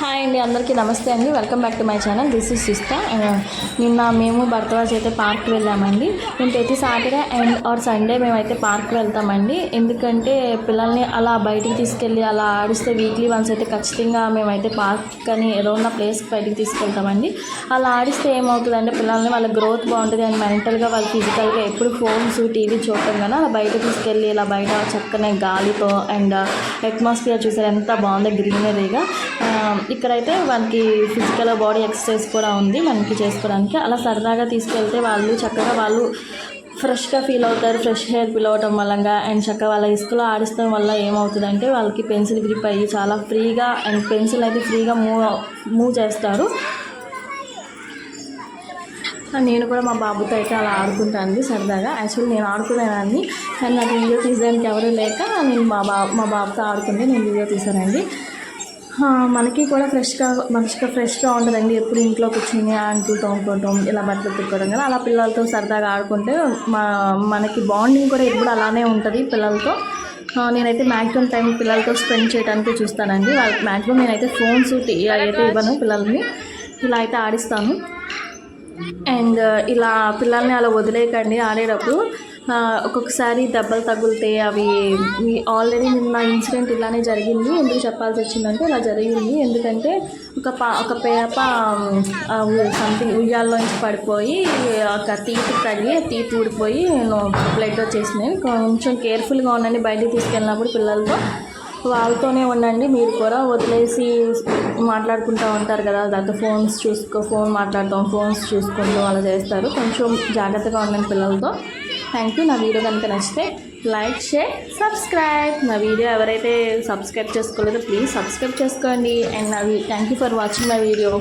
Hi అండి అందరికీ నమస్తే అండి. Welcome back to my channel this is సిస్తా నిన్న మేము భరద్వాజ్ అయితే పార్క్ వెళ్ళామండి. మేము ప్రతి సాటర్డే అండ్ ఆర్ సండే మేమైతే పార్క్ వెళ్తామండి. ఎందుకంటే పిల్లల్ని అలా బయటికి తీసుకెళ్ళి అలా ఆడిస్తే వీక్లీ వన్స్ అయితే ఖచ్చితంగా మేమైతే పార్క్ అని ఏదో ఉన్న ప్లేస్కి బయటికి తీసుకెళ్తామండి. అలా ఆడిస్తే ఏమవుతుందంటే పిల్లల్ని వాళ్ళ గ్రోత్ బాగుంటుంది అండ్ మెంటల్గా వాళ్ళు ఫిజికల్గా ఎప్పుడు ఫోన్స్ టీవీ చూడటం కానీ అలా బయట తీసుకెళ్ళి ఇలా బయట చక్కనే గాలితో అండ్ అట్మాస్ఫియర్ చూసారు. ఎంత బాగుందో గ్రీనరీగా ఇక్కడైతే మనకి ఫిజికల్ బాడీ ఎక్సర్సైజ్ కూడా ఉంది మనకి చేసుకోవడానికి. అలా సరదాగా తీసుకెళ్తే వాళ్ళు చక్కగా వాళ్ళు ఫ్రెష్గా ఫీల్ అవుతారు ఫ్రెష్ హెయిర్ ఫీల్ అవటం వల్ల. అండ్ చక్కగా వాళ్ళ ఇసుకలో ఆడిస్తాం వల్ల ఏమవుతుందంటే వాళ్ళకి పెన్సిల్ గ్రిప్ అయ్యి చాలా ఫ్రీగా అండ్ పెన్సిల్ అయితే ఫ్రీగా మూవ్ మూవ్ చేస్తారు. నేను కూడా మా బాబుతో అయితే అలా ఆడుకుంటాను సరదాగా. యాక్చువల్లీ నేను ఆడుకునేదాన్ని కానీ నాకు వీడియో తీసేదానికి ఎవరు లేక నేను మా బాబు మా బాబుతో ఆడుకుంటే నేను వీడియో తీసానండి మనకి కూడా ఫ్రెష్గా మంచిగా ఫ్రెష్గా ఉంటుందండి ఎప్పుడు ఇంట్లో కూర్చొని అంటూ తోముకోవటం ఇలా బట్టలు తిక్కోవడం కదా అలా పిల్లలతో సరదాగా ఆడుకుంటే మా మనకి బాండింగ్ కూడా ఎప్పుడు అలానే ఉంటుంది పిల్లలతో. నేనైతే మ్యాక్సిమం టైం పిల్లలతో స్పెండ్ చేయడానికి చూస్తానండి. వాళ్ళకి మ్యాక్సిమం నేనైతే ఫోన్స్ అయితే ఇవ్వను పిల్లల్ని. ఇలా అయితే ఆడిస్తాను. అండ్ ఇలా పిల్లల్ని అలా వదిలేయకండి ఆడేటప్పుడు. ఒక్కొక్కసారి దెబ్బలు తగులుతాయి అవి ఆల్రెడీ నిన్న ఇన్సిడెంట్ ఇలానే జరిగింది. ఎందుకు చెప్పాల్సి వచ్చిందంటే ఇలా జరిగింది. ఎందుకంటే ఒక పా ఒక పేప సంథింగ్ ఉయ్యాల్లోంచి పడిపోయి ఒక తీపి తగిలి తీపి ఊడిపోయి బ్లడ్ వచ్చేసినాయి కొంచెం కేర్ఫుల్గా ఉండండి. బయటికి తీసుకెళ్ళినప్పుడు పిల్లలతో. వాళ్ళతోనే ఉండండి. మీరు కూడా వదిలేసి మాట్లాడుకుంటూ ఉంటారు కదా. దాంతో ఫోన్స్ చూసుకో ఫోన్ మాట్లాడతాం ఫోన్స్ చూసుకుంటూ అలా చేస్తారు. కొంచెం జాగ్రత్తగా ఉండండి పిల్లలతో. Thank you. నా వీడియో కనుక నచ్చితే లైక్ షేర్ సబ్స్క్రైబ్. నా వీడియో ఎవరైతే సబ్స్క్రైబ్ చేసుకోలేదో ప్లీజ్ సబ్స్క్రైబ్ చేసుకోండి. అండ్ నా thank you for watching my video.